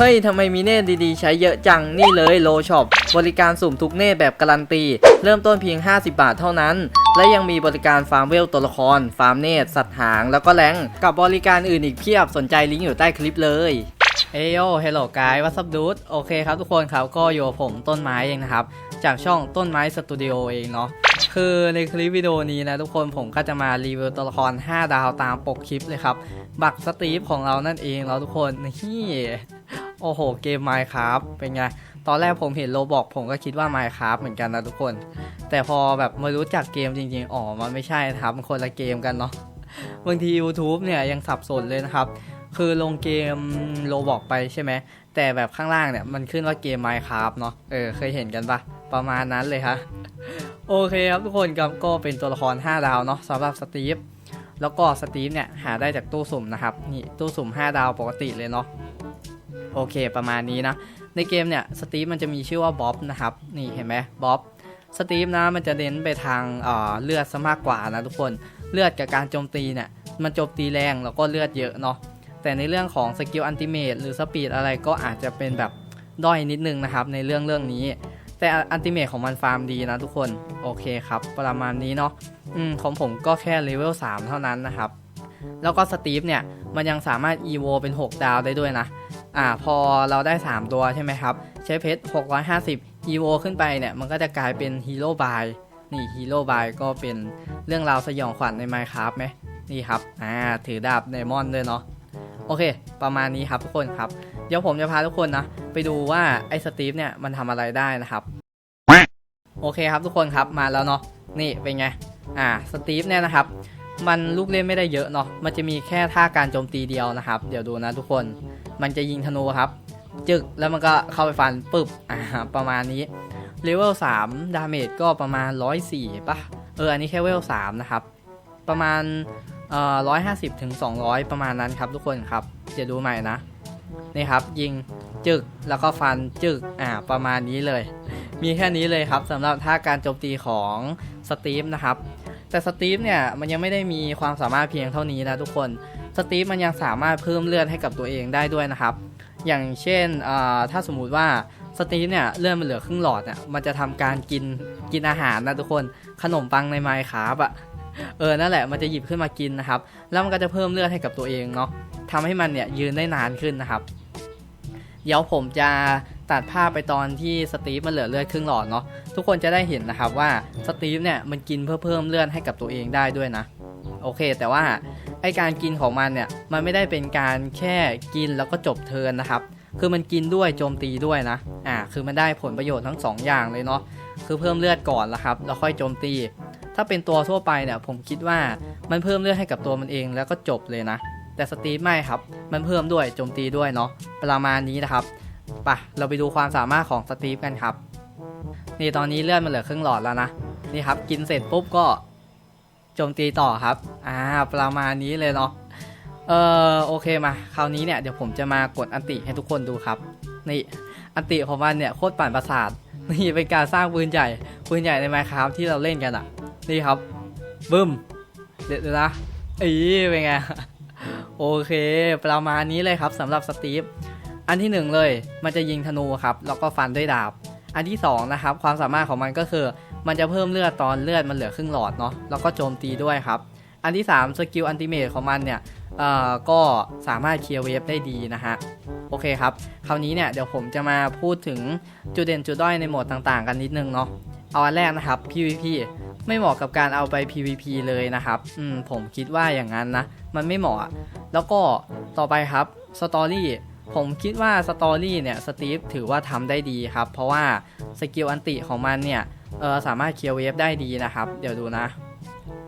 เฮ้ยทำไมมีเนตดีๆ ใช้เยอะจังนี่เลยโลช็อปบริการสุ่มทุกเนตแบบการันตี เริ่มต้นเพียง 50 บาทเท่านั้น และยังมีบริการฟาร์มเวลตัวละคร ฟาร์มเนตสัตว์หาง แล้วก็แรงกับบริการอื่นอีกเพียบสนใจลิงก์อยู่ใต้คลิปเลยเอโยเฮลโลกายวัสดุดโอเคครับทุกคนครับก็อยู่ผมต้นไม้เองนะครับ จากช่องต้นไม้สตูดิโอเองเนาะคือในคลิปวิดีโอนี้นะทุกคนผมก็จะมารีวิวตัวละคร 5 ดาวตามปกคลิปเลยครับ บักสตีฟของเรานั่นเองแล้วทุกคนนี่ โอ้โห เกม Minecraft เป็นไง ตอนแรกผมเห็นโลบอกผมก็คิดว่า Minecraft เหมือนกันนะทุกคน แต่พอแบบมารู้จักเกมจริงๆ อ๋อ มันไม่ใช่ครับมันคนละเกมกันเนาะ บางที YouTube เนี่ยยังสับสนเลยนะครับ คือลงเกมโลบอกไปใช่ไหม แต่แบบข้างล่างเนี่ยมันขึ้นว่าเกม Minecraft เนาะ เออ เคยเห็นกันปะประมาณนั้นเลยฮะ โอเคครับทุกคนครับก็เป็นตัวละคร 5 ดาวเนาะสำหรับสตีฟแล้วก็สตีฟเนี่ยหาได้จากตู้สุ่มนะครับ นี่ตู้สุ่ม 5 ดาวปกติเลยเนาะ โอเค ประมาณนี้นะ ในเกมเนี่ยสตีฟมันจะมีชื่อว่าบ๊อบนะครับ นี่เห็นไหมบ๊อบสตีฟนะมันจะเน้นไปทางเเลือดซะมากกว่านะทุกคนเลือดกับการโจมตีเนี่ยมันโจมตีแรงแล้วก็เลือดเยอะเนาะแต่ในเรื่องของสกิลอันติเมตหรือสปีดอะไรก็อาจจะเป็นแบบด้อยนิดนึงนะครับ ในเรื่องเรื่องนี้ แต่อันติเมตของมันฟาร์มดีนะทุกคนโอเคครับ ประมาณนี้เนาะอืมของผมก็แค่เลเวล3เท่านั้นนะครับ แล้วก็สตีฟเนี่ยมันยังสามารถ EVO เป็น 6 ดาวได้ด้วยนะ อ่าพอเราได้ 3 ตัวใช่ไหมครับ ใช้เพชร 650 EVO ขึ้นไปเนี่ย มันก็จะกลายเป็นฮีโร่บายนี่ฮีโร่บายก็เป็นเรื่องราวสยองขวัญใน Minecraft ไหมนี่ครับอ่าถือดาบไดมอนด์ด้วยเนาะโอเค ประมาณนี้ครับทุกคนครับ เดี๋ยวผมจะพาทุกคนนะ ไปดูว่าไอ้สตีฟเนี่ยมันทำอะไรได้นะครับ โอเคครับทุกคนครับมาแล้วเนาะนี่เป็นไง อ่าสตีฟเนี่ยนะครับ มันลูกเล่นไม่ได้เยอะเนาะมันจะมีแค่ท่าการโจมตีเดียวนะครับ เดี๋ยวดูนะทุกคน มันจะยิงธนูครับ จึกแล้วมันก็เข้าไปฟันปึ๊บอ่าประมาณนี้เลเวล3ดาเมจก็ประมาณ 104ป่ะเอออันนี้แค่เลเวล3นะครับ ประมาณเอ่อ150ถึง200 ประมาณนั้นครับทุกคนครับเดี๋ยวดูใหม่นะนี่ครับ ยิงจึกแล้วก็ฟันจึกอ่าประมาณนี้เลย มีแค่นี้เลยครับสำหรับท่าการโจมตีของสตีฟนะครับแต่สตีฟเนี่ยมันยังไม่ได้มีความสามารถเพียงเท่านี้นะทุกคน สตีฟมันยังสามารถเพิ่มเลือดให้กับตัวเองได้ด้วยนะครับ อย่างเช่นถ้าสมมุติว่าสตีฟเนี่ยเลือดมันเหลือครึ่งหลอดเนี่ยมันจะทำการกินกินอาหารนะทุกคนขนมปังในไมค์ครับอะเออนั่นแหละมันจะหยิบขึ้นมากินนะครับ แล้วมันก็จะเพิ่มเลือดให้กับตัวเองเนาะทำให้มันเนี่ยยืนได้นานขึ้นนะครับ เดี๋ยวผมจะตัดภาพไปตอนที่สตีฟมันเหลือเลือดครึ่งหลอดเนาะทุกคนจะได้เห็นนะครับว่าสตีฟเนี่ยมันกินเพื่อเพิ่มเลือดให้กับตัวเองได้ด้วยนะ โอเค แต่ว่า อการกินของมันเนี่ยมันไม่ได้เป็นการแค่กินแล้วก็จบเทินนะครับ คือมันกินด้วยโจมตีด้วยนะอ่าคือมันได้ผลประโยชน์ทั้งสองอย่างเลยเนาะคือเพิ่มเลือดก่อนละครับแล้วค่อยโจมตี ถ้าเป็นตัวทั่วไปเนี่ยผมคิดว่ามันเพิ่มเลือดให้กับตัวมันเองแล้วก็จบเลยนะ แต่สตีฟไม่ครับ มันเพิ่มด้วยโจมตีด้วยเนาะประมาณนี้นะครับปะเราไปดูความสามารถของสตีฟกันครับ นี่ตอนนี้เลือดมันเหลือครึ่งหลอดแล้วนะ นี่ครับ กินเสร็จปุ๊บก็ โจมตีต่อครับ อ่า ประมาณนี้เลยเนาะ เออโอเคมา คราวนี้เนี่ยเดี๋ยวผมจะมากดอันติให้ทุกคนดูครับ นี่ อันติของมันเนี่ยโคตรปั่นประสาท นี่เป็นการสร้างปืนใหญ่ ปืนใหญ่ในไมค์ครับที่เราเล่นกันอะ นี่ครับ บึ้ม เดี๋ยวนะอีเป็นไง โอเค ประมาณนี้เลยครับสำหรับสตีฟ อันที่หนึ่งเลย มันจะยิงธนูครับ แล้วก็ฟันด้วยดาบ อันที่สองนะครับ ความสามารถของมันก็คือ มันจะเพิ่มเลือดตอนเลือดมันเหลือครึ่งหลอดเนาะแล้วก็โจมตีด้วยครับ อันที่ 3 สกิลอันติเมทของมันเนี่ยเอ่อก็สามารถเคลียร์เวฟได้ดีนะฮะ โอเคครับ คราวนี้เนี่ยเดี๋ยวผมจะมาพูดถึงจุดเด่นจุดด้อยในโหมดต่างๆ กันนิดนึงเนาะเอาอันแรกนะครับ PVP ไม่เหมาะกับการเอาไป PVP เลยนะครับ อืมผมคิดว่าอย่างนั้นนะ มันไม่เหมาะ แล้วก็ต่อไปครับสตอรี่ผมคิดว่าสตอรี่เนี่ยสตีฟถือว่าทำได้ดีครับ เพราะว่าสกิลอันติของมันเนี่ย เออสามารถเคลียร์เวฟได้ดีนะครับ เดี๋ยวดูนะ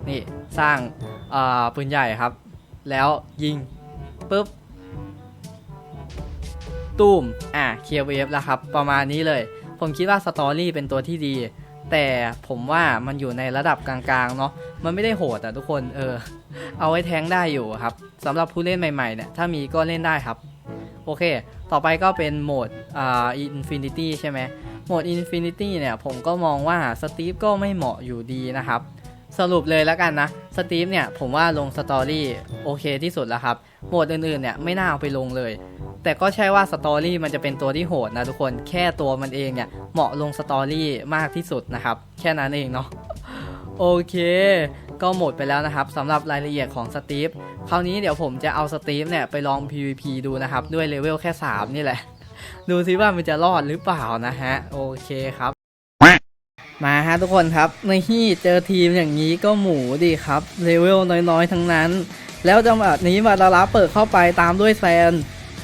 นี่สร้างเอ่อปืนใหญ่ครับ แล้วยิงปุ๊บตูมอะเคลียร์เวฟแล้วครับ ประมาณนี้เลย ผมคิดว่าสตอรี่เป็นตัวที่ดี แต่ผมว่ามันอยู่ในระดับกลางๆเนาะมันไม่ได้โหดอะทุกคนเออ เอาไว้แทงได้อยู่ครับสำหรับผู้เล่นใหม่ๆเนี่ยถ้ามีก็เล่นได้ครับ อเค ต่อไปก็เป็นโหมดอ่าอินฟินิตี้ใช่ไหมโหมดอินฟินิตี้เนี่ย ผมก็มองว่าสตีฟก็ไม่เหมาะอยู่ดีนะครับ สรุปเลยแล้วกันนะ สตีฟเนี่ย ผมว่าลงสตอรี่โอเคที่สุดแล้วครับ โหมดอื่นๆเนี่ย ไม่น่าเอาไปลงเลย แต่ก็ใช่ว่าสตอรี่มันจะเป็นตัวที่โหดนะทุกคนแค่ตัวมันเองเนี่ย เหมาะลงสตอรี่มากที่สุดนะครับ แค่นั้นเองเนาะโอเค ก็หมดไปแล้วนะครับสำหรับรายละเอียดของสตีฟคราวนี้เดี๋ยวผมจะเอาสตีฟเนี่ยไปลอง PVP ดูนะครับ ด้วยเลเวลแค่ 3 นี่แหละ ดูซิว่ามันจะรอดหรือเปล่านะฮะ โอเคครับ มาฮะทุกคนครับ ในที่เจอทีมอย่างนี้ก็หมูดีครับเลเวลน้อยๆ ทั้งนั้น แล้วจังหวะนี้มาดาราเปิดเข้าไปตามด้วยแซน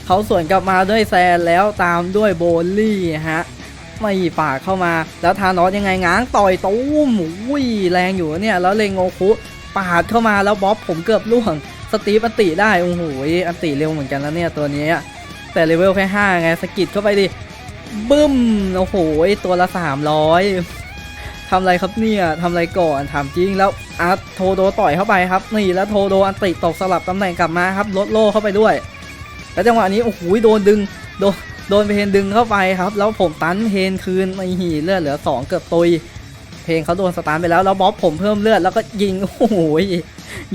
เขาสวนกลับมาด้วยแซนแล้วตามด้วยโบลลี่ฮะ ไม่ปากเข้ามา แล้วทานอสยังไงง้างต่อยตู้มอุ้ยแรงอยู่เนี่ย แล้วเลงโงคุปาดเข้ามาแล้วบ๊อบผมเกือบล่วง สตีฟอันติได้โอ้โหอันติเร็วเหมือนกันแล้วเนี่ยตัวนี้ แต่เลเวลแค่5ไงสกิดเข้าไปดิบึ้มโอ้โหตัวละ300ทำอะไรครับเนี่ยทำอะไรก่อนถามจริงแล้วอาร์ตโทโดต่อยเข้าไปครับนี่แล้วโทโดอันติตกสลับตำแหน่งกลับมาครับลดโล่เข้าไปด้วย แล้วจังหวะนี้โอ้โหโดนดึงโดน โดนเพนดึงเข้าไปครับ แล้วผมตันเพนคืนไม่หีเลือดเหลือ 2 เกือบตุย เพนเขาโดนสตาร์ทไปแล้วแล้วบ๊อบผมเพิ่มเลือดแล้วก็ยิงโอ้โห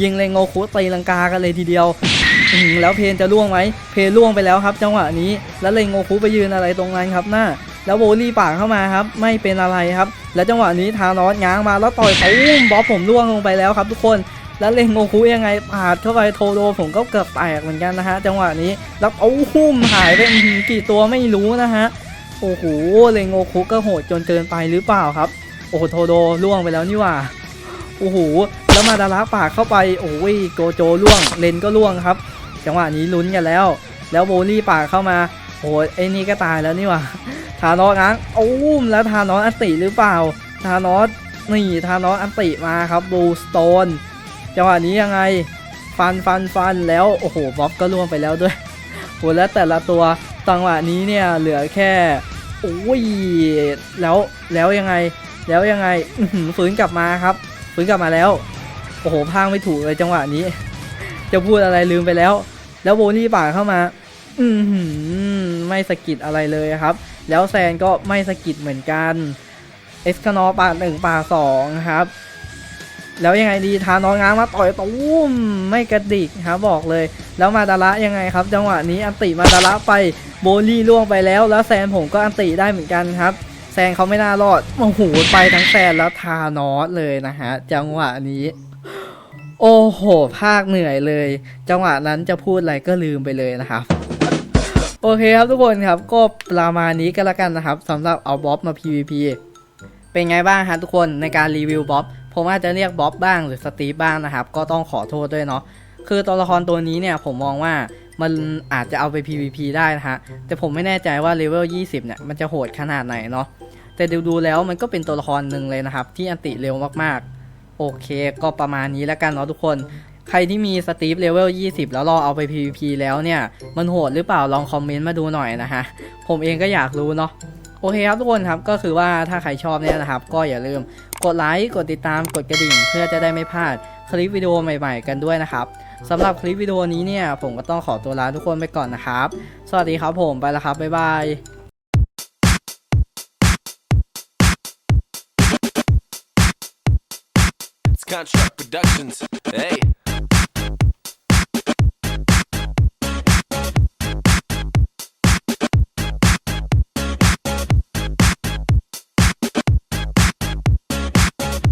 ยิงเลงโงคุตีลังกากันเลยทีเดียวแล้วเพนจะล่วงไหมเพนล่วงไปแล้วครับ จังหวะนี้แล้วเลงโงคุไปยืนอะไรตรงนั้นครับหน้าแล้วโบลี่ปากเข้ามาครับ ไม่เป็นอะไรครับ แล้วจังหวะนี้ทานอสง้างมาแล้วต่อยตุ้มบ๊อบผมล่วงลงไปแล้วครับทุกคน แล้วเลงโงคุยังไงปาดเข้าไปโทโดผมก็เกือบแตกเหมือนกันนะฮะจังหวะนี้แล้วเอาหุ้มหายไปกี่ตัวไม่รู้นะฮะโอ้โหเลงโงคุก็โหดจนเกินไปหรือเปล่าครับ โอ้โหโทโดล่วงไปแล้วนี่ว่าโอ้โหแล้วมาดาราปากเข้าไปโอ้ยโกโจล่วงเลนก็ล่วงครับ จังหวะนี้ลุ้นกันแล้ว แล้วโบลี่ปากเข้ามาโอ้ยไอ้นี่ก็ตายแล้วนี่ว่าทานอสง้างโอ้มแล้วทานอสอติหรือเปล่า ทานอสนี่ทานอสอันติมาครับบูสโตน จังหวะนี้ยังไงฟันฟันฟันแล้วโอ้โหบ๊อบก็ล่วงไปแล้วด้วยโหแล้วแต่ละตัวจังหวะนี้เนี่ยเหลือแค่โอ้ยแล้วแล้วยังไงแล้วยังไงฟื้นกลับมาครับฟื้นกลับมาแล้วโอ้โหพางไม่ถูกเลยจังหวะนี้ จะพูดอะไรลืมไปแล้ว แล้วโบนี่ป่าเข้ามา อือหือไม่สะกิดอะไรเลยครับ แล้วแซนก็ไม่สะกิดเหมือนกันเอสคานอป่าหนึ่งป่าสองครับ แล้วยังไงดีทานอนง้างมาต่อยตุ้มไม่กระดิกครับบอกเลย แล้วมาดาระยังไงครับ จังหวะนี้อันติมาดาระไปโบลี่ล่วงไปแล้ว แล้วแซนผมก็อันติได้เหมือนกันครับแซนเขาไม่น่ารอดโอ้โหไปทั้งแซนแล้วทานอสเลยนะฮะจังหวะนี้ โอ้โห ภาคเหนื่อยเลย จังหวะนั้นจะพูดอะไรก็ลืมไปเลยนะครับโอเคครับทุกคนครับก็ประมาณนี้ก็แล้วกันนะครับสำหรับเอาบ๊อบมา PVP เป็นไงบ้างฮะทุกคนในการรีวิวบ๊อบ ผมอาจจะเรียกบ๊อบบ้างหรือสตีฟบ้างนะครับ ก็ต้องขอโทษด้วยเนาะคือตัวละครตัวนี้เนี่ยผมมองว่ามันอาจจะเอาไป PVP ได้นะฮะ แต่ผมไม่แน่ใจว่าเลเวล 20 เนี่ย มันจะโหดขนาดไหนเนาะ แต่ดูดูแล้วมันก็เป็นตัวละครหนึ่งเลยนะครับ ที่อันติเร็วมากๆ โอเค ก็ประมาณนี้แล้วกันเนาะทุกคน ใครที่มีสตีฟเลเวล 20 แล้วรอเอาไป PVP แล้วเนี่ย มันโหดหรือเปล่าลองคอมเมนต์มาดูหน่อยนะฮะ ผมเองก็อยากรู้เนาะ โอเคครับทุกคนครับก็คือว่าถ้าใครชอบเนี่ยนะครับ ก็อย่าลืมกดไลค์กดติดตามกดกระดิ่ง เพื่อจะได้ไม่พลาดคลิปวิดีโอใหม่ ๆ กันด้วยนะครับสำหรับคลิปวิดีโอนี้เนี่ย ผมก็ต้องขอตัวลาทุกคนไปก่อนนะครับ สวัสดีครับผมไปแล้วครับ บ๊ายบาย Contract Productions. Hey.